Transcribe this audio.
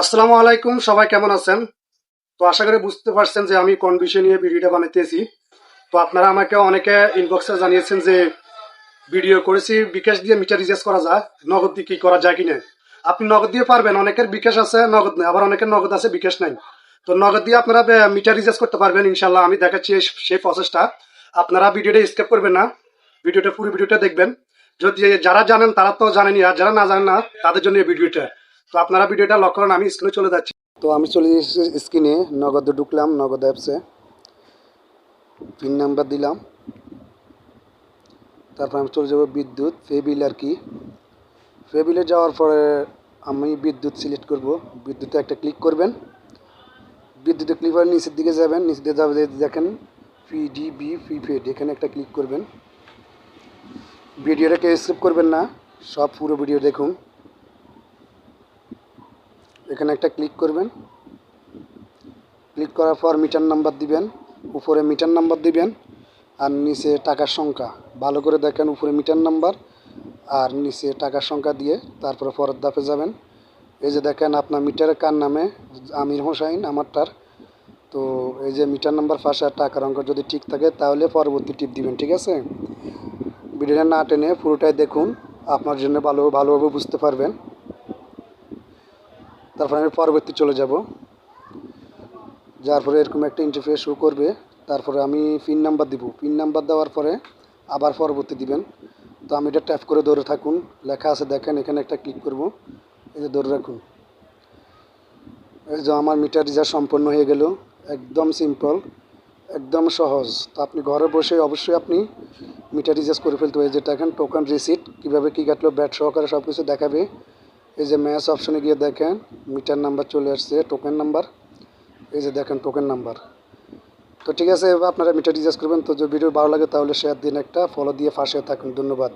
আসসালামু আলাইকুম, সবাই কেমন আছেন? তো আশা করি বুঝতে পারছেন যে আমি কোন বিষয় নিয়ে ভিডিওটা বানাইতেছি। তো আপনারা আমাকে অনেকে ইনবক্সে জানিয়েছেন যে ভিডিও করেছি, বিকাশ দিয়ে মিটার রিচার্জ করা যায়, নগদ দিয়ে কি করা যায় কিনা আপনি নগদ দিয়ে পারবেন, অনেকের বিকাশ আছে, নগদ নেই, আবার অনেকের নগদ আছে, বিকাশ নাই। তো নগদ দিয়ে আপনারা মিটার রিচার্জ করতে পারবেন ইনশাল্লাহ আমি দেখাচ্ছি সেই প্রসেসটা আপনারা ভিডিওটা স্কেপ করবেন না, ভিডিওটা, পুরো ভিডিওটা দেখবেন। যদি যারা জানেন, তারা তো জানেনি আর যারা না জানেন না, তাদের জন্য এই ভিডিওটা। তো আপনারা ভিডিওটা লক্ষ্য করেন, আমি স্ক্রিনে চলে যাচ্ছি। তো আমি চলে এসেছি স্ক্রিনে, নগদে ঢুকলাম, নগদ অ্যাপসে। পিন নাম্বার দিলাম। তারপর আমি চলে যাব বিদ্যুৎ ফে বিল আর কি। ফে বিলে যাওয়ার পরে আমি বিদ্যুৎ সিলেক্ট করব। বিদ্যুতে একটা ক্লিক করবেন। বিদ্যুতে ক্লিক করে নিচের দিকে যাবেন। নিচের দিকে যাবে, দেখেন, পিডিবি, প্রিপেড, এখানে একটা ক্লিক করবেন। ভিডিওটাকে স্কিপ করবেন না, সব পুরো ভিডিও দেখুন। এখানে একটা ক্লিক করবেন। ক্লিক করার পর মিটার নাম্বার দিবেন, উপরে মিটার নাম্বার দিবেন, আর নিচে টাকার সংখ্যা। ভালো করে দেখেন উপরে মিটার নাম্বার আর নিচে টাকার সংখ্যা দিয়ে তারপরে পরের ধাপে যাবেন। এই যে দেখেন আপনার মিটারে কার নামে? আমির হোসাইন, আমারটার। তো এই যে মিটার নাম্বার পাশে আর টাকার অঙ্ক যদি ঠিক থাকে, তাহলে পরবর্তী টিপ দিবেন, ঠিক আছে? ভিডিওটা না টেনে পুরোটাই দেখুন। আপনার জন্য ভালো, ভালোভাবে বুঝতে পারবেন। তারপর আমি পরবর্তী চলে যাব। যার পরে এরকম একটা ইন্টারফেস শো করবে, তারপরে আমি পিন নাম্বার দিব। পিন নাম্বার দেওয়ার পরে আবার পরবর্তী দিবেন। তো আমি এটা ট্যাপ করে ধরে থাকুন। লেখা আছে, দেখেন, এখানে একটা ক্লিক করব। এই যে ধরে রাখুন। এই যে আমার মিটার রিচার্জ সম্পন্ন হয়ে গেল। একদম সিম্পল একদম সহজ। তো আপনি ঘরে বসে অবশ্যই আপনি মিটার রিচার্জ করে ফেলতে হবে যেটা এখন টোকেন রিসিট কীভাবে কী কাটলো ব্যাট সহকারে সব কিছু দেখাবে। এই যে ম্যাচ অপশনে গিয়ে দেখেন, মিটার নাম্বার চলে আসছে টোকেন নাম্বার। এই যে দেখেন টোকেন নাম্বার। তো ঠিক আছে, এবার আপনারা মিটার রিচার্জ করবেন। তো যদি ভিডিও ভালো লাগে তাহলে শেয়ার দিন একটা ফলো দিয়ে ফাঁসে থাকুন। ধন্যবাদ।